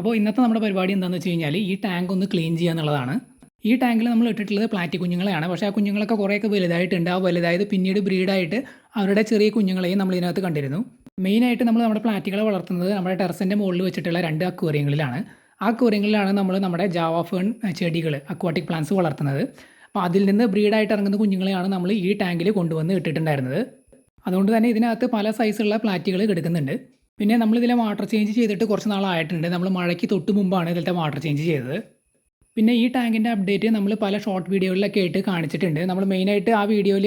അപ്പോൾ ഇന്നത്തെ നമ്മുടെ പരിപാടി എന്താണെന്ന് വെച്ച് കഴിഞ്ഞാൽ ഈ ടാങ്ക് ഒന്ന് ക്ലീൻ ചെയ്യുക എന്നുള്ളതാണ്. ഈ ടാങ്കിൽ നമ്മൾ ഇട്ടിട്ടുള്ളത് പ്ലാറ്റി കുഞ്ഞുങ്ങളെയാണ്. പക്ഷേ ആ കുഞ്ഞുങ്ങളൊക്കെ കുറേയൊക്കെ വലുതായിട്ടുണ്ട്. ആ വലുതായത് പിന്നീട് ബ്രീഡായിട്ട് അവരുടെ ചെറിയ കുഞ്ഞുങ്ങളെയും നമ്മൾ ഇതിനകത്ത് കണ്ടിരുന്നു. മെയിനായിട്ട് നമ്മൾ നമ്മുടെ പ്ലാറ്റികളെ വളർത്തുന്നത് നമ്മുടെ ടെറസിന്റെ മുകളിൽ വെച്ചിട്ടുള്ള രണ്ട് അക്വേറിയങ്ങളിലാണ്. ആ അക്വേറിയങ്ങളിലാണ് നമ്മൾ നമ്മുടെ ജാവാഫേൺ ചെടികൾ അക്വാട്ടിക് പ്ലാന്റ്സ് വളർത്തുന്നത്. അപ്പോൾ അതിൽ നിന്ന് ബ്രീഡായിട്ട് ഇറങ്ങുന്ന കുഞ്ഞുങ്ങളെയാണ് നമ്മൾ ഈ ടാങ്കിൽ കൊണ്ടുവന്ന് ഇട്ടിട്ടുണ്ടായിരുന്നത്. അതുകൊണ്ട് തന്നെ ഇതിനകത്ത് പല സൈസുള്ള പ്ലാറ്റുകൾ കിടക്കുന്നുണ്ട്. പിന്നെ നമ്മൾ ഇതിലെ വാട്ടർ ചേഞ്ച് ചെയ്തിട്ട് കുറച്ച് നാളായിട്ടുണ്ട്. നമ്മൾ മഴയ്ക്ക് തൊട്ട് മുമ്പാണ് ഇതിലത്തെ വാട്ടർ ചേഞ്ച് ചെയ്തത്. പിന്നെ ഈ ടാങ്കിന്റെ അപ്ഡേറ്റ് നമ്മൾ പല ഷോർട്ട് വീഡിയോകളിലൊക്കെ ആയിട്ട് കാണിച്ചിട്ടുണ്ട്. നമ്മൾ മെയിനായിട്ട് ആ വീഡിയോയിൽ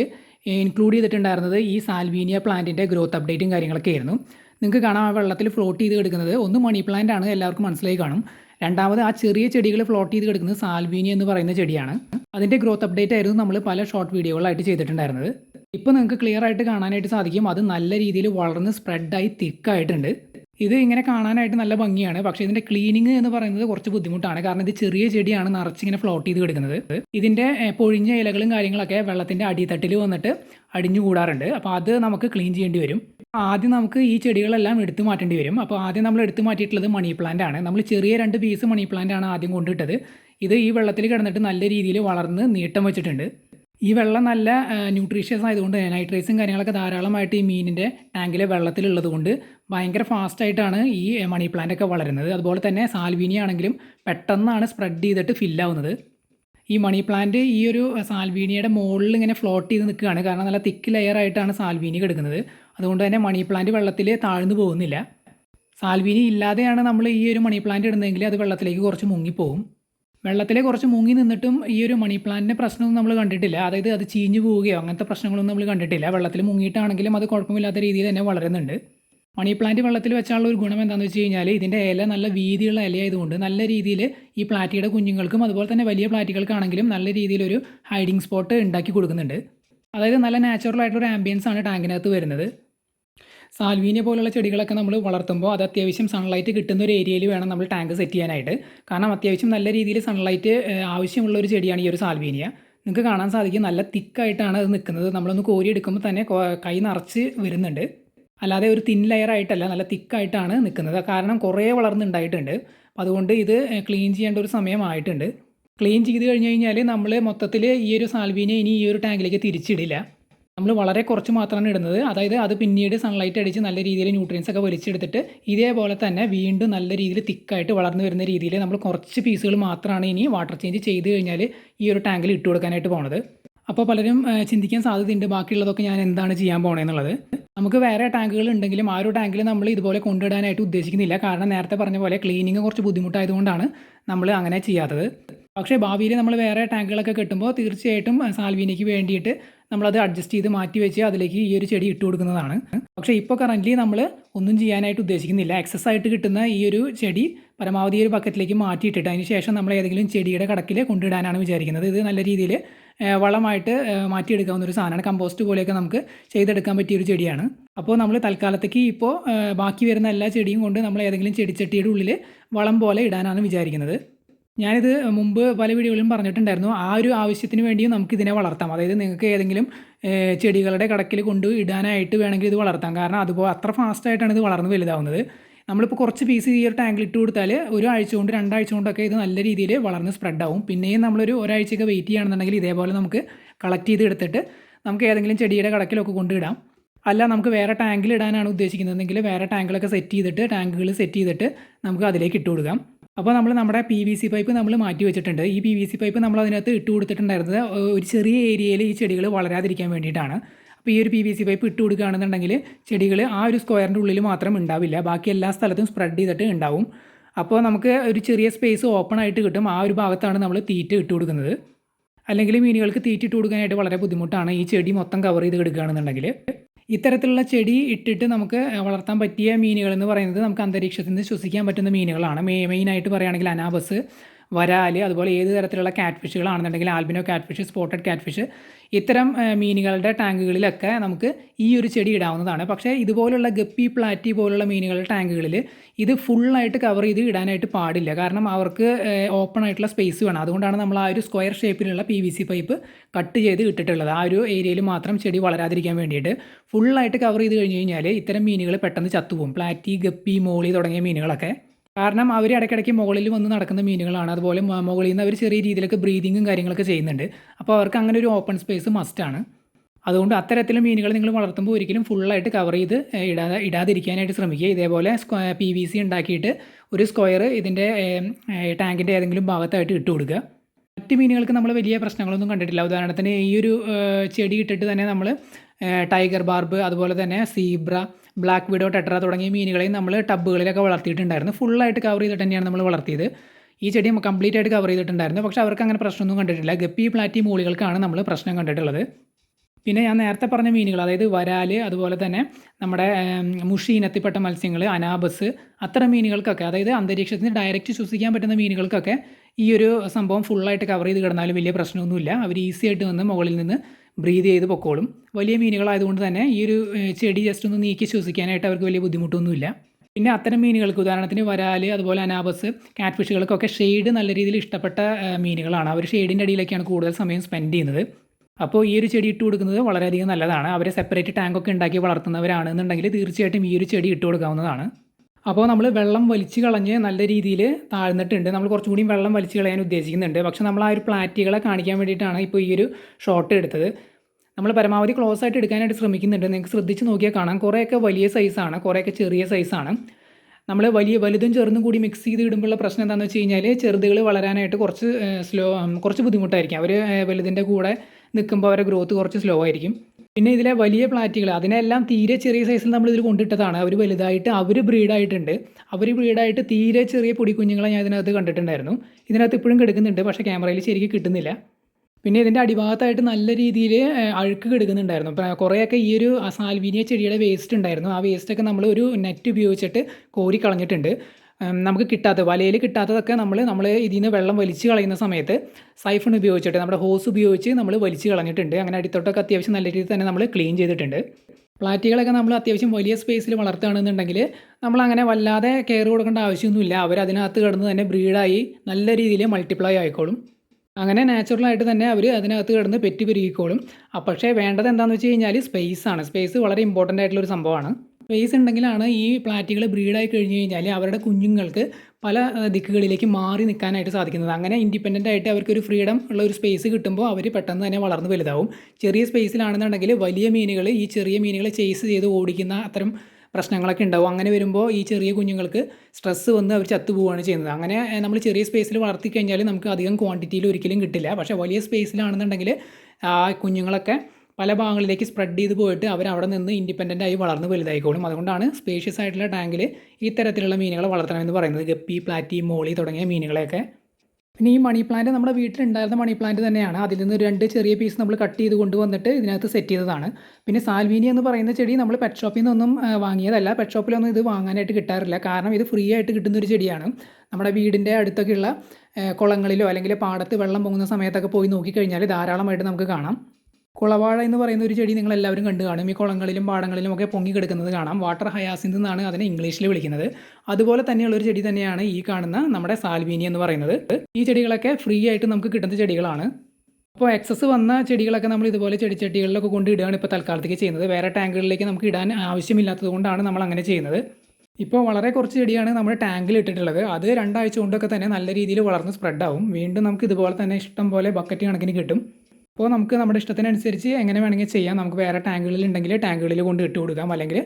ഇൻക്ലൂഡ് ചെയ്തിട്ടുണ്ടായിരുന്നത് ഈ സാൽവീനിയ പ്ലാന്റിന്റെ ഗ്രോത്ത് അപ്ഡേറ്റും കാര്യങ്ങളൊക്കെ ആയിരുന്നു. നിങ്ങൾക്ക് കാണാം ആ വെള്ളത്തിൽ ഫ്ലോട്ട് ചെയ്ത് കിടക്കുന്നത്. ഒന്ന് മണി പ്ലാന്റ് ആണ്. എല്ലാവർക്കും മനസ്സിലായി കാണും. രണ്ടാമത് ആ ചെറിയ ചെടികൾ ഫ്ലോട്ട് ചെയ്ത് കിടക്കുന്നത് സാൽവീനി എന്ന് പറയുന്ന ചെടിയാണ്. അതിന്റെ ഗ്രോത്ത് അപ്ഡേറ്റ് ആയിരുന്നു നമ്മൾ പല ഷോർട്ട് വീഡിയോകളായിട്ട് ചെയ്തിട്ടുണ്ടായിരുന്നത്. ഇപ്പോൾ നിങ്ങൾക്ക് ക്ലിയർ ആയിട്ട് കാണാനായിട്ട് സാധിക്കും അത് നല്ല രീതിയിൽ വളർന്ന് സ്പ്രെഡായി തിക്കായിട്ടുണ്ട്. ഇത് ഇങ്ങനെ കാണാനായിട്ട് നല്ല ഭംഗിയാണ്. പക്ഷേ ഇതിന്റെ ക്ലീനിങ് എന്ന് പറയുന്നത് കുറച്ച് ബുദ്ധിമുട്ടാണ്. കാരണം ഇത് ചെറിയ ചെടിയാണ് നിറച്ചിങ്ങനെ ഫ്ലോട്ട് ചെയ്ത് കിടക്കുന്നത്. ഇതിന്റെ പൊഴിഞ്ഞ ഇലകളും കാര്യങ്ങളൊക്കെ വെള്ളത്തിന്റെ അടിത്തട്ടിൽ വന്നിട്ട് അടിഞ്ഞു കൂടാറുണ്ട് അപ്പോൾ അത് നമുക്ക് ക്ലീൻ ചെയ്യേണ്ടി വരും. ആദ്യം നമുക്ക് ഈ ചെടികളെല്ലാം എടുത്തു മാറ്റേണ്ടി വരും. അപ്പോൾ ആദ്യം നമ്മൾ എടുത്തു മാറ്റിയിട്ടുള്ളത് മണി പ്ലാന്റ് ആണ്. നമ്മൾ ചെറിയ രണ്ട് പീസ് മണി പ്ലാന്റ് ആണ് ആദ്യം കൊണ്ടിട്ടത്. ഇത് ഈ വെള്ളത്തിൽ കിടന്നിട്ട് നല്ല രീതിയിൽ വളർന്ന് നീട്ടം വെച്ചിട്ടുണ്ട്. ഈ വെള്ളം നല്ല ന്യൂട്രീഷ്യസ് ആയതുകൊണ്ട് നൈട്രേറ്റ്സും കാര്യങ്ങളൊക്കെ ധാരാളമായിട്ട് ഈ മീനിന്റെ ടാങ്കിലെ വെള്ളത്തിലുള്ളത് കൊണ്ട് ഭയങ്കര ഫാസ്റ്റായിട്ടാണ് ഈ മണി പ്ലാന്റ് ഒക്കെ വളരുന്നത്. അതുപോലെ തന്നെ സാൽവീനി ആണെങ്കിലും പെട്ടെന്നാണ് സ്പ്രെഡ് ചെയ്തിട്ട് ഫില്ലാവുന്നത് ഈ മണി പ്ലാന്റ് ഈ ഒരു സാൽവീനിയുടെ മുകളിൽ ഇങ്ങനെ ഫ്ലോട്ട് ചെയ്ത് നിൽക്കുകയാണ്. കാരണം നല്ല തിക്ക് ലെയർ ആയിട്ടാണ് സാൽവീനി കിടക്കുന്നത്. അതുകൊണ്ട് തന്നെ മണി പ്ലാന്റ് വെള്ളത്തിൽ താഴ്ന്നു പോകുന്നില്ല. സാൽവീനി ഇല്ലാതെയാണ് നമ്മൾ ഈ ഒരു മണി പ്ലാന്റ് ഇടുന്നതെങ്കിൽ അത് വെള്ളത്തിലേക്ക് കുറച്ച് മുങ്ങിപ്പോവും. വെള്ളത്തിലെ കുറച്ച് മുങ്ങി നിന്നിട്ടും ഈ ഒരു മണി പ്ലാന്റിന്റെ പ്രശ്നമൊന്നും നമ്മൾ കണ്ടിട്ടില്ല. അതായത് അത് ചീഞ്ഞു പോവുകയോ അങ്ങനത്തെ പ്രശ്നങ്ങളൊന്നും നമ്മൾ കണ്ടിട്ടില്ല. വെള്ളത്തിൽ മുങ്ങിയിട്ടാണെങ്കിലും അത് കുഴപ്പമില്ലാത്ത രീതിയിൽ തന്നെ വളരുന്നുണ്ട്. മണി പ്ലാന്റ് വെള്ളത്തിൽ വെച്ചാലുള്ള ഒരു ഗുണം എന്താണെന്ന് വെച്ച് കഴിഞ്ഞാൽ ഇതിന്റെ ഇല നല്ല വീതിയുള്ള ഇലയായതുകൊണ്ട് നല്ല രീതിയിൽ ഈ പ്ലാറ്റിയുടെ കുഞ്ഞുങ്ങൾക്കും അതുപോലെ തന്നെ വലിയ പ്ലാറ്റികൾക്കാണെങ്കിലും നല്ല രീതിയിലൊരു ഹൈഡിങ് സ്പോട്ട് ഉണ്ടാക്കി കൊടുക്കുന്നുണ്ട്. അതായത് നല്ല നാച്ചുറൽ ആയിട്ടുള്ള ആംബിയൻസ് ആണ് ടാങ്കിനകത്ത് വരുന്നത്. സാൽവീനിയ പോലുള്ള ചെടികളൊക്കെ നമ്മൾ വളർത്തുമ്പോൾ അത് അത്യാവശ്യം സൺലൈറ്റ് കിട്ടുന്ന ഒരു ഏരിയയിൽ വേണം നമ്മൾ ടാങ്ക് സെറ്റ് ചെയ്യാനായിട്ട്. കാരണം അത്യാവശ്യം നല്ല രീതിയിൽ സൺലൈറ്റ് ആവശ്യമുള്ള ഒരു ചെടിയാണ് ഈ ഒരു സാൽവീനിയ. നിങ്ങൾക്ക് കാണാൻ സാധിക്കും നല്ല തിക്കായിട്ടാണ് അത് നിൽക്കുന്നത്. നമ്മളൊന്ന് കോരി എടുക്കുമ്പോൾ തന്നെ കൈ നിറച്ച് വരുന്നുണ്ട്. അല്ലാതെ ഒരു തിൻ ലെയർ ആയിട്ടല്ല നല്ല തിക്കായിട്ടാണ് നിൽക്കുന്നത്. കാരണം കുറേ വളർന്നുണ്ടായിട്ടുണ്ട്. അതുകൊണ്ട് ഇത് ക്ലീൻ ചെയ്യേണ്ട ഒരു സമയമായിട്ടുണ്ട്. ക്ലീൻ ചെയ്ത് കഴിഞ്ഞ് കഴിഞ്ഞാൽ നമ്മൾ മൊത്തത്തിൽ ഈ ഒരു സാൽവീനെ ഇനി ഈ ഒരു ടാങ്കിലേക്ക് തിരിച്ചിടില്ല. നമ്മൾ വളരെ കുറച്ച് മാത്രമാണ് ഇടുന്നത്. അതായത് അത് പിന്നീട് സൺലൈറ്റ് അടിച്ച് നല്ല രീതിയിൽ ന്യൂട്രിയൻസ് ഒക്കെ വലിച്ചെടുത്തിട്ട് ഇതേപോലെ തന്നെ വീണ്ടും നല്ല രീതിയിൽ തിക്കായിട്ട് വളർന്നു വരുന്ന രീതിയിൽ നമ്മൾ കുറച്ച് പീസുകൾ മാത്രമാണ് ഇനി വാട്ടർ ചേഞ്ച് ചെയ്ത് കഴിഞ്ഞാൽ ഈ ഒരു ടാങ്കിൽ ഇട്ട് കൊടുക്കാനായിട്ട് പോണത്. അപ്പോൾ പലരും ചിന്തിക്കാൻ സാധ്യതയുണ്ട് ബാക്കിയുള്ളതൊക്കെ ഞാൻ എന്താണ് ചെയ്യാൻ പോണേന്നുള്ളത്. നമുക്ക് വേറെ ടാങ്കുകൾ ഉണ്ടെങ്കിലും ആ ഒരു ടാങ്കിൽ നമ്മൾ ഇതുപോലെ കൊണ്ടിടാനായിട്ട് ഉദ്ദേശിക്കുന്നില്ല. കാരണം നേരത്തെ പറഞ്ഞ പോലെ ക്ലീനിങ് കുറച്ച് ബുദ്ധിമുട്ടായതുകൊണ്ടാണ് നമ്മൾ അങ്ങനെ ചെയ്യാത്തത്. പക്ഷേ ഭാവിയിൽ നമ്മൾ വേറെ ടാങ്കുകളൊക്കെ കെട്ടുമ്പോൾ തീർച്ചയായിട്ടും സാൽവീനിക്ക് വേണ്ടിയിട്ട് നമ്മളത് അഡ്ജസ്റ്റ് ചെയ്ത് മാറ്റി വെച്ച് അതിലേക്ക് ഈ ഒരു ചെടി ഇട്ട് കൊടുക്കുന്നതാണ്. പക്ഷേ ഇപ്പോൾ കറന്റ്ലി നമ്മൾ ഒന്നും ചെയ്യാനായിട്ട് ഉദ്ദേശിക്കുന്നില്ല. എക്സസ് ആയിട്ട് കിട്ടുന്ന ഈ ഒരു ചെടി പരമാവധി ഒരു ബക്കറ്റിലേക്ക് മാറ്റിയിട്ടിട്ട് അതിന് ശേഷം നമ്മൾ ഏതെങ്കിലും ചെടിയുടെ കടക്കിൽ കൊണ്ടിടാനാണ് വിചാരിക്കുന്നത്. ഇത് നല്ല രീതിയിൽ വളമായിട്ട് മാറ്റിയെടുക്കാവുന്ന ഒരു സാധനമാണ്. കമ്പോസ്റ്റ് പോലെയൊക്കെ നമുക്ക് ചെയ്തെടുക്കാൻ പറ്റിയ ഒരു ചെടിയാണ്. അപ്പോൾ നമ്മൾ തൽക്കാലത്തേക്ക് ഇപ്പോൾ ബാക്കി വരുന്ന എല്ലാ ചെടിയും കൊണ്ട് നമ്മൾ ഏതെങ്കിലും ചെടിച്ചട്ടിയുടെ ഉള്ളിൽ വളം പോലെ ഇടാനാണ് വിചാരിക്കുന്നത്. ഞാനിത് മുമ്പ് പല വീഡിയോകളിലും പറഞ്ഞിട്ടുണ്ടായിരുന്നു. ആ ഒരു ആവശ്യത്തിന് വേണ്ടിയും നമുക്ക് ഇതിനെ വളർത്താം. അതായത് നിങ്ങൾക്ക് ഏതെങ്കിലും ചെടികളുടെ കടക്കിൽ കൊണ്ട് ഇടാനായിട്ട് വേണമെങ്കിൽ ഇത് വളർത്താം. കാരണം അതുപോലെ അത്ര ഫാസ്റ്റായിട്ടാണ് ഇത് വളർന്ന് വലുതാവുന്നത്. നമ്മളിപ്പോൾ കുറച്ച് പീസ് ഈ ഒരു ടാങ്കിൽ ഇട്ട് കൊടുത്താൽ ഒരു ആഴ്ച കൊണ്ട് രണ്ടാഴ്ച കൊണ്ടൊക്കെ ഇത് നല്ല രീതിയിൽ വളർന്ന് സ്പ്രെഡ് ആവും. പിന്നെയും നമ്മളൊരു ഒരാഴ്ചയൊക്കെ വെയിറ്റ് ചെയ്യുകയാണെന്നുണ്ടെങ്കിൽ ഇതേപോലെ നമുക്ക് കളക്ട് ചെയ്ത് എടുത്തിട്ട് നമുക്ക് ഏതെങ്കിലും ചെടിയുടെ കടക്കിലൊക്കെ കൊണ്ടിടാം അല്ല നമുക്ക് വേറെ ടാങ്കിൽ ഇടാനാണ് ഉദ്ദേശിക്കുന്നതെങ്കിൽ വേറെ ടാങ്കിലൊക്കെ സെറ്റ് ചെയ്തിട്ട് ടാങ്കുകൾ സെറ്റ് ചെയ്തിട്ട് നമുക്ക് അതിലേക്ക് ഇട്ട് കൊടുക്കാം. അപ്പോൾ നമ്മൾ നമ്മുടെ പി വി സി പൈപ്പ് നമ്മൾ മാറ്റി വെച്ചിട്ടുണ്ട്. ഈ പി വി സി പൈപ്പ് നമ്മൾ അതിനകത്ത് ഇട്ട് കൊടുത്തിട്ടുണ്ടായിരുന്നത് ഒരു ചെറിയ ഏരിയയിൽ ഈ ചെടികൾ വളരാതിരിക്കാൻ വേണ്ടിയിട്ടാണ്. അപ്പോൾ ഈ ഒരു പി വി സി പൈപ്പ് ഇട്ട് കൊടുക്കുകയാണെന്നുണ്ടെങ്കിൽ ചെടികൾ ആ ഒരു സ്ക്വയറിന്റെ ഉള്ളിൽ മാത്രം ഉണ്ടാവില്ല. ബാക്കി എല്ലാ സ്ഥലത്തും സ്പ്രെഡ് ചെയ്തിട്ട് ഉണ്ടാവും. അപ്പോൾ നമുക്ക് ഒരു ചെറിയ സ്പേസ് ഓപ്പൺ ആയിട്ട് കിട്ടും. ആ ഒരു ഭാഗത്താണ് നമ്മൾ തീറ്റ ഇട്ട് കൊടുക്കുന്നത്. അല്ലെങ്കിൽ മീനുകൾക്ക് തീറ്റ ഇട്ട് കൊടുക്കാനായിട്ട് വളരെ ബുദ്ധിമുട്ടാണ് ഈ ചെടി മൊത്തം കവർ ചെയ്ത് എടുക്കുകയാണെന്നുണ്ടെങ്കിൽ ഇത്തരത്തിലുള്ള ചെടി ഇട്ടിട്ട് നമുക്ക് വളർത്താൻ പറ്റിയ മീനുകൾ എന്ന് പറയുന്നത് നമുക്ക് അന്തരീക്ഷത്തിൽ നിന്ന് ശ്വസിക്കാൻ പറ്റുന്ന മീനുകളാണ്. മെയിനായിട്ട് പറയുകയാണെങ്കിൽ അനാബസ് വരാൽ അതുപോലെ ഏത് തരത്തിലുള്ള cat ഫിഷുകളാണെന്നുണ്ടെങ്കിൽ albino catfish spotted cat fish ഇത്തരം മീനുകളുടെ ടാങ്കുകളിലൊക്കെ നമുക്ക് ഈ ഒരു ചെടി ഇടാവുന്നതാണ്. പക്ഷേ ഇതുപോലുള്ള ഗപ്പി പ്ലാറ്റി പോലുള്ള മീനുകളുടെ ടാങ്കുകളിൽ ഇത് ഫുള്ളായിട്ട് കവർ ചെയ്ത് ഇടാനായിട്ട് പാടില്ല. കാരണം അവർക്ക് ഓപ്പൺ ആയിട്ടുള്ള സ്പേസ് വേണം. അതുകൊണ്ടാണ് നമ്മൾ ആ ഒരു സ്ക്വയർ ഷേപ്പിലുള്ള P V C pipe cut ചെയ്ത് ഇട്ടിട്ടുള്ളത്. ആ ഒരു ഏരിയയിൽ മാത്രം ചെടി വളരാതിരിക്കാൻ വേണ്ടിയിട്ട് ഫുള്ളായിട്ട് കവർ ചെയ്ത് കഴിഞ്ഞ് കഴിഞ്ഞാൽ ഇത്തരം മീനുകൾ പെട്ടെന്ന് ചത്തുപോകും. പ്ലാറ്റി ഗപ്പി മോളി തുടങ്ങിയ മീനുകളൊക്കെ. കാരണം അവർ ഇടയ്ക്കിടയ്ക്ക് മുകളിൽ വന്ന് നടക്കുന്ന മീനുകളാണ്. അതുപോലെ മുകളിൽ നിന്ന് അവർ ചെറിയ രീതിയിലൊക്കെ ബ്രീതിങ്ങും കാര്യങ്ങളൊക്കെ ചെയ്യുന്നുണ്ട്. അപ്പോൾ അവർക്ക് അങ്ങനെ ഒരു ഓപ്പൺ സ്പേസ് മസ്റ്റാണ് അതുകൊണ്ട് അത്തരത്തിലെ മീനുകൾ നിങ്ങൾ വളർത്തുമ്പോൾ ഒരിക്കലും ഫുള്ളായിട്ട് കവർ ചെയ്ത് ഇടാതെ ഇടാതിരിക്കാനായിട്ട് ശ്രമിക്കുക. ഇതേപോലെ പി വി സി ഉണ്ടാക്കിയിട്ട് ഒരു സ്ക്വയർ ഇതിന്റെ ടാങ്കിന്റെ ഏതെങ്കിലും ഭാഗത്തായിട്ട് ഇട്ട് കൊടുക്കുക മറ്റ് മീനുകൾക്ക് നമ്മൾ വലിയ പ്രശ്നങ്ങളൊന്നും കണ്ടിട്ടില്ല. ഉദാഹരണത്തിന് ഈ ഒരു ചെടി ഇട്ടിട്ട് തന്നെ നമ്മൾ ടൈഗർ ബാർബ് അതുപോലെ തന്നെ സീബ്ര ബ്ലാക്ക് വിഡോ ടെട്ര തുടങ്ങിയ മീനുകളെയും നമ്മൾ ടബ്ബുകളിലൊക്കെ വളർത്തിയിട്ടുണ്ടായിരുന്നു. ഫുള്ളായിട്ട് കവർ ചെയ്തിട്ട് തന്നെയാണ് നമ്മൾ വളർത്തിയത്. ഈ ചെടി കംപ്ലീറ്റ് ആയിട്ട് കവർ ചെയ്തിട്ടുണ്ടായിരുന്നു. പക്ഷേ അവർക്ക് അങ്ങനെ പ്രശ്നമൊന്നും കണ്ടിട്ടില്ല. ഗപ്പി പ്ലാറ്റി മൂളികൾക്കാണ് നമ്മൾ പ്രശ്നം കണ്ടിട്ടുള്ളത്. പിന്നെ ഞാൻ നേരത്തെ പറഞ്ഞ മീനുകൾ അതായത് വരാൽ അതുപോലെ തന്നെ നമ്മുടെ മുഷി ഇനത്തിൽപ്പെട്ട മത്സ്യങ്ങൾ അനാബസ് അത്തരം മീനുകൾക്കൊക്കെ അതായത് അന്തരീക്ഷത്തിന് ഡയറക്റ്റ് ശ്വസിക്കാൻ പറ്റുന്ന മീനുകൾക്കൊക്കെ ഈ ഒരു സംഭവം ഫുള്ളായിട്ട് കവർ ചെയ്ത് കിടന്നാലും വലിയ പ്രശ്നമൊന്നുമില്ല. അവർ ഈസി ആയിട്ട് വന്ന് മുകളിൽ നിന്ന് ബ്രീത് ചെയ്ത് പൊക്കോളും. വലിയ മീനുകളായതുകൊണ്ട് തന്നെ ഈ ഒരു ചെടി ജസ്റ്റ് ഒന്ന് നീക്കി ശ്വസിക്കാനായിട്ട് അവർക്ക് വലിയ ബുദ്ധിമുട്ടൊന്നുമില്ല. പിന്നെ അത്തരം മീനുകൾക്ക് ഉദാഹരണത്തിന് വരാൽ അതുപോലെ അനാബസ് കാറ്റ് ഫിഷുകൾക്കൊക്കെ ഷെയ്ഡ് നല്ല രീതിയിൽ ഇഷ്ടപ്പെട്ട മീനുകളാണ്. അവർ ഷെയ്ഡിന്റെ അടിയിലൊക്കെയാണ് കൂടുതൽ സമയം സ്പെൻഡ് ചെയ്യുന്നത്. അപ്പോൾ ഈ ഒരു ചെടി ഇട്ട് കൊടുക്കുന്നത് വളരെയധികം നല്ലതാണ്. അവരെ സെപ്പറേറ്റ് ടാങ്കൊക്കെ ഉണ്ടാക്കി വളർത്തുന്നവരാണെന്നുണ്ടെങ്കിൽ തീർച്ചയായിട്ടും ഈ ഒരു ചെടി ഇട്ട് കൊടുക്കാവുന്നതാണ്. അപ്പോൾ നമ്മൾ വെള്ളം വലിച്ചു കളഞ്ഞ് നല്ല രീതിയിൽ താഴ്ന്നിട്ടുണ്ട്. നമ്മൾ കുറച്ചും കൂടി വെള്ളം വലിച്ചു കളയാൻ ഉദ്ദേശിക്കുന്നുണ്ട്. പക്ഷേ നമ്മൾ ആ ഒരു പ്ലാറ്റുകളെ കാണിക്കാൻ വേണ്ടിയിട്ടാണ് ഇപ്പോൾ ഈ ഒരു ഷോട്ട് എടുത്തത്. നമ്മൾ പരമാവധി ക്ലോസ് ആയിട്ട് എടുക്കാനായിട്ട് ശ്രമിക്കുന്നുണ്ട്. നിങ്ങൾക്ക് ശ്രദ്ധിച്ച് നോക്കിയാൽ കാണാം. കുറേയൊക്കെ വലിയ സൈസാണ് കുറേയൊക്കെ ചെറിയ സൈസാണ് നമ്മൾ വലിയ വലുതും ചെറുതും കൂടി മിക്സ് ചെയ്ത് ഇടുമ്പോഴുള്ള പ്രശ്നം എന്താണെന്ന് വെച്ച് കഴിഞ്ഞാൽ ചെറുതുകൾ വളരാനായിട്ട് കുറച്ച് സ്ലോ കുറച്ച് ബുദ്ധിമുട്ടായിരിക്കും. അവർ വലുതിന്റെ കൂടെ നിൽക്കുമ്പോൾ അവരുടെ ഗ്രോത്ത് കുറച്ച് സ്ലോ ആയിരിക്കും. പിന്നെ ഇതിലെ വലിയ പ്ലാറ്റുകൾ അതിനെല്ലാം തീരെ ചെറിയ സൈസിൽ നമ്മൾ ഇതിൽ കൊണ്ടിട്ടതാണ്. അവർ വലുതായിട്ട് അവർ ബ്രീഡായിട്ടുണ്ട് അവർ ബ്രീഡായിട്ട് തീരെ ചെറിയ പൊടി കുഞ്ഞുങ്ങളെ ഞാൻ ഇതിനകത്ത് കണ്ടിട്ടുണ്ടായിരുന്നു. ഇതിനകത്ത് ഇപ്പോഴും കിടക്കുന്നുണ്ട് പക്ഷേ ക്യാമറയിൽ ശരിക്കും കിട്ടുന്നില്ല. പിന്നെ ഇതിന്റെ അടിഭാഗത്തായിട്ട് നല്ല രീതിയിൽ അഴുക്ക് കിടക്കുന്നുണ്ടായിരുന്നു. അപ്പോൾ കുറേയൊക്കെ ഈ ഒരു സാൽവീനിയ ചെടിയുടെ വേസ്റ്റ് ഉണ്ടായിരുന്നു. ആ വേസ്റ്റൊക്കെ നമ്മൾ ഒരു നെറ്റ് ഉപയോഗിച്ചിട്ട് കോരി കളഞ്ഞിട്ടുണ്ട്. നമുക്ക് കിട്ടാത്ത വലയിൽ കിട്ടാത്തതൊക്കെ നമ്മൾ നമ്മൾ ഇതിൽ നിന്ന് വെള്ളം വലിച്ചു കളയുന്ന സമയത്ത് സൈഫൺ ഉപയോഗിച്ചിട്ട് നമ്മുടെ ഹോസ് ഉപയോഗിച്ച് നമ്മൾ വലിച്ചു കളഞ്ഞിട്ടുണ്ട്. അങ്ങനെ അടിത്തോട്ടൊക്കെ അത്യാവശ്യം നല്ല രീതിയിൽ തന്നെ നമ്മൾ ക്ലീൻ ചെയ്തിട്ടുണ്ട്. പ്ലാറ്റുകളൊക്കെ നമ്മൾ അത്യാവശ്യം വലിയ സ്പേസിൽ വളർത്തുകയാണെന്നുണ്ടെങ്കിൽ നമ്മൾ അങ്ങനെ വല്ലാതെ കെയർ കൊടുക്കേണ്ട ആവശ്യമൊന്നുമില്ല. അവർ അതിനകത്ത് കിടന്ന് തന്നെ ബ്രീഡായി നല്ല രീതിയിൽ മൾട്ടിപ്ലൈ ആയിക്കോളും. അങ്ങനെ നാച്ചുറലായിട്ട് തന്നെ അവർ അതിനകത്ത് കിടന്ന് പെറ്റി പെരുകിക്കോളും. പക്ഷേ വേണ്ടത് എന്താണെന്ന് വെച്ച് കഴിഞ്ഞാൽ ആണ്. സ്പേസ് വളരെ ഇമ്പോർട്ടന്റ് ആയിട്ടുള്ളൊരു സംഭവമാണ്. സ്പേസ് ഉണ്ടെങ്കിലാണ് ഈ പ്ലാറ്റുകൾ ബ്രീഡായി കഴിഞ്ഞ് കഴിഞ്ഞാൽ അവരുടെ കുഞ്ഞുങ്ങൾക്ക് പല ദിക്കുകളിലേക്ക് മാറി നിൽക്കാനായിട്ട് സാധിക്കുന്നത്. അങ്ങനെ ഇൻഡിപെൻഡന്റ് ആയിട്ട് അവർക്കൊരു ഫ്രീഡം ഉള്ള ഒരു സ്പേസ് കിട്ടുമ്പോൾ അവർ പെട്ടെന്ന് തന്നെ വളർന്ന് വലുതാവും. ചെറിയ സ്പേസിലാണെന്നുണ്ടെങ്കിൽ വലിയ മീനുകൾ ഈ ചെറിയ മീനുകളെ ചേസ് ചെയ്ത് ഓടിക്കുന്ന അത്തരം പ്രശ്നങ്ങളൊക്കെ ഉണ്ടാവും. അങ്ങനെ വരുമ്പോൾ ഈ ചെറിയ കുഞ്ഞുങ്ങൾക്ക് സ്ട്രെസ്സ് വന്ന് അവർ ചത്തുപോവുകയാണ് ചെയ്യുന്നത്. അങ്ങനെ നമ്മൾ ചെറിയ സ്പേസിൽ വളർത്തി കഴിഞ്ഞാൽ നമുക്ക് അധികം ക്വാണ്ടിറ്റിയിൽ ഒരിക്കലും കിട്ടില്ല. പക്ഷേ വലിയ സ്പേസിലാണെന്നുണ്ടെങ്കിൽ ആ കുഞ്ഞുങ്ങളൊക്കെ പല ഭാഗങ്ങളിലേക്ക് സ്പ്രെഡ് ചെയ്ത് പോയിട്ട് അവർ അവിടെ നിന്ന് ഇൻഡിപെൻഡന്റ് ആയി വളർന്ന് വലുതായിക്കോളും. അതുകൊണ്ടാണ് സ്പേഷ്യസ് ആയിട്ടുള്ള ടാങ്കിൽ ഇത്തരത്തിലുള്ള തരത്തിലുള്ള മീനുകളെ വളർത്തണമെന്ന് പറയുന്നത്. ഗപ്പി പ്ലാറ്റി മോളി തുടങ്ങിയ മീനുകളെയൊക്കെ. പിന്നെ ഈ മണി പ്ലാന്റ് നമ്മുടെ വീട്ടിലുണ്ടായിരുന്ന മണി പ്ലാന്റ് തന്നെയാണ്. അതിൽ നിന്ന് രണ്ട് ചെറിയ പീസ് നമ്മൾ കട്ട് ചെയ്ത് കൊണ്ടുവന്നിട്ട് ഇതിനകത്ത് സെറ്റ് ചെയ്തതാണ്. പിന്നെ സാൽവീനി എന്ന് പറയുന്ന ചെടി നമ്മൾ പെറ്റ് ഷോപ്പിൽ നിന്നൊന്നും വാങ്ങിയതല്ല. പെറ്റ് ഷോപ്പിലൊന്നും ഇത് വാങ്ങാനായിട്ട് കിട്ടാറില്ല. കാരണം ഇത് ഫ്രീ ആയിട്ട് കിട്ടുന്ന ഒരു ചെടിയാണ്. നമ്മുടെ വീടിന്റെ അടുത്തൊക്കെയുള്ള കുളങ്ങളിലോ അല്ലെങ്കിൽ പാടത്ത് വെള്ളം പൊങ്ങുന്ന സമയത്തൊക്കെ പോയി നോക്കിക്കഴിഞ്ഞാൽ ധാരാളമായിട്ട് നമുക്ക് കാണാം. കുളവാഴ എന്ന് പറയുന്ന ഒരു ചെടി നിങ്ങൾ എല്ലാവരും കണ്ടു കാണും. ഈ കുളങ്ങളിലും പാടങ്ങളിലും ഒക്കെ പൊങ്ങി കിടക്കുന്നത് കാണാം. വാട്ടർ ഹയാസിന്ത് എന്നാണ് അതിനെ ഇംഗ്ലീഷിൽ വിളിക്കുന്നത്. അതുപോലെ തന്നെയുള്ള ഒരു ചെടി തന്നെയാണ് ഈ കാണുന്ന നമ്മുടെ സാൽവീനി എന്ന് പറയുന്നത്. ഈ ചെടികളൊക്കെ ഫ്രീ ആയിട്ട് നമുക്ക് കിട്ടുന്ന ചെടികളാണ്. അപ്പോൾ എക്സസ് വന്ന ചെടികളൊക്കെ നമ്മൾ ഇതുപോലെ ചെടിച്ചട്ടികളിലൊക്കെ കൊണ്ട് ഇടുകയാണ് ഇപ്പോൾ തൽക്കാലത്തേക്ക് ചെയ്യുന്നത്. വേറെ ടാങ്കുകളിലേക്ക് നമുക്ക് ഇടാൻ ആവശ്യമില്ലാത്തത് കൊണ്ടാണ് നമ്മൾ അങ്ങനെ ചെയ്യുന്നത്. ഇപ്പോൾ വളരെ കുറച്ച് ചെടിയാണ് നമ്മൾ ടാങ്കിൽ ഇട്ടിട്ടുള്ളത്. അത് രണ്ടാഴ്ച കൊണ്ടൊക്കെ തന്നെ നല്ല രീതിയിൽ വളർന്ന് സ്പ്രെഡ് ആവും. വീണ്ടും നമുക്ക് ഇതുപോലെ തന്നെ ഇഷ്ടം പോലെ ബക്കറ്റ് കണക്കിന് കിട്ടും. അപ്പോൾ നമുക്ക് നമ്മുടെ ഇഷ്ടത്തിനനുസരിച്ച് എങ്ങനെ വേണമെങ്കിൽ ചെയ്യാം. നമുക്ക് വേറെ ടാങ്കുകളിൽ ഉണ്ടെങ്കിൽ ടാങ്കുകളിൽ കൊണ്ട് ഇട്ട് കൊടുക്കാം. അല്ലെങ്കിൽ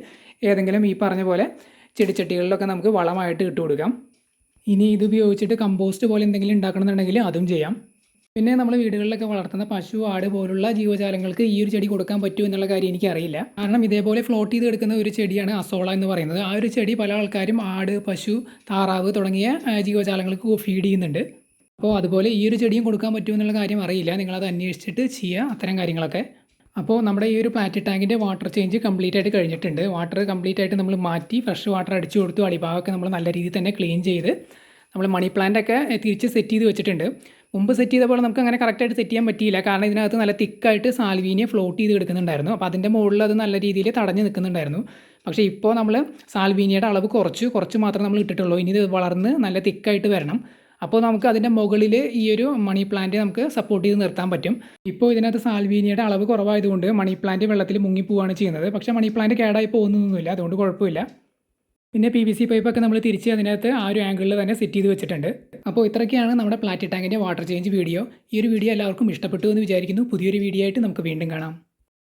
ഏതെങ്കിലും ഈ പറഞ്ഞ പോലെ ചെടിച്ചട്ടികളിലൊക്കെ നമുക്ക് വളമായിട്ട് ഇട്ട് കൊടുക്കാം. ഇനി ഇത് ഉപയോഗിച്ചിട്ട് കമ്പോസ്റ്റ് പോലെ എന്തെങ്കിലും ഉണ്ടാക്കണമെന്നുണ്ടെങ്കിൽ അതും ചെയ്യാം. പിന്നെ നമ്മൾ വീടുകളിലൊക്കെ വളർത്തുന്ന പശു ആട് പോലുള്ള ജീവജാലങ്ങൾക്ക് ഈ ഒരു ചെടി കൊടുക്കാൻ പറ്റുമോ എന്നുള്ള കാര്യം എനിക്കറിയില്ല. കാരണം ഇതേപോലെ ഫ്ലോട്ട് ചെയ്ത് എടുക്കുന്ന ഒരു ചെടിയാണ് അസോള എന്ന് പറയുന്നത്. ആ ഒരു ചെടി പല ആൾക്കാരും ആട് പശു താറാവ് തുടങ്ങിയ ജീവജാലങ്ങൾക്ക് ഫീഡ് ചെയ്യുന്നുണ്ട്. അപ്പോൾ അതുപോലെ ഈ ഒരു ചെടിയും കൊടുക്കാൻ പറ്റുമോ എന്നുള്ള കാര്യം അറിയില്ല. നിങ്ങളത് അന്വേഷിച്ചിട്ട് ചെയ്യുക അത്തരം കാര്യങ്ങളൊക്കെ. അപ്പോൾ നമ്മുടെ ഈ ഒരു പ്ലാറ്റ് ടാങ്കിന്റെ വാട്ടർ ചേഞ്ച് കംപ്ലീറ്റ് ആയിട്ട് കഴിഞ്ഞിട്ടുണ്ട്. വാട്ടർ കംപ്ലീറ്റ് ആയിട്ട് നമ്മൾ മാറ്റി ഫ്രഷ് വാട്ടർ അടിച്ചു കൊടുത്തു അടിഭാഗമൊക്കെ നമ്മൾ നല്ല രീതിയിൽ തന്നെ ക്ലീൻ ചെയ്ത് നമ്മൾ മണി പ്ലാന്റൊക്കെ തിരിച്ച് സെറ്റ് ചെയ്ത് വെച്ചിട്ടുണ്ട്. മുമ്പ് സെറ്റ് ചെയ്തപ്പോൾ നമുക്ക് അങ്ങനെ കറക്റ്റായിട്ട് സെറ്റ് ചെയ്യാൻ പറ്റിയില്ല. കാരണം ഇതിനകത്ത് നല്ല തിക്കായിട്ട് സാൽവീനിയെ ഫ്ലോട്ട് ചെയ്ത് എടുക്കുന്നുണ്ടായിരുന്നു. അപ്പോൾ അതിന്റെ മുകളിൽ അത് നല്ല രീതിയിൽ തടഞ്ഞു നിൽക്കുന്നുണ്ടായിരുന്നു. പക്ഷേ ഇപ്പോൾ നമ്മൾ സാൽവീനിയുടെ അളവ് കുറച്ച്. കുറച്ച് മാത്രമേ നമ്മൾ ഇട്ടിട്ടുള്ളൂ. ഇനി ഇത് വളർന്ന് നല്ല തിക്കായിട്ട് വരണം. അപ്പോൾ നമുക്ക് അതിന്റെ മുകളിൽ ഈ ഒരു മണി പ്ലാന്റ് നമുക്ക് സപ്പോർട്ട് ചെയ്ത് നിർത്താൻ പറ്റും. ഇപ്പോൾ ഇതിനകത്ത് സാൽവീനിയുടെ അളവ് കുറവായതുകൊണ്ട് മണി പ്ലാന്റ് വെള്ളത്തിൽ മുങ്ങിപ്പോവാണ് ചെയ്യുന്നത്. പക്ഷേ മണി പ്ലാന്റ് കേടായി പോകുന്നൊന്നുമില്ല അതുകൊണ്ട് കുഴപ്പമില്ല. പിന്നെ പി വി സി പൈപ്പൊക്കെ നമ്മൾ തിരിച്ച് അതിനകത്ത് ആ ഒരു ആംഗിളിൽ തന്നെ സെറ്റ് ചെയ്ത് വെച്ചിട്ടുണ്ട്. അപ്പോൾ ഇത്രയൊക്കെയാണ് നമ്മുടെ പ്ലാറ്റി ടാങ്കിന്റെ വാട്ടർ ചേഞ്ച് വീഡിയോ ഈ ഒരു വീഡിയോ എല്ലാവർക്കും ഇഷ്ടപ്പെട്ടു എന്ന് വിചാരിക്കുന്നു. പുതിയൊരു വീഡിയോ ആയിട്ട് നമുക്ക് വീണ്ടും കാണാം.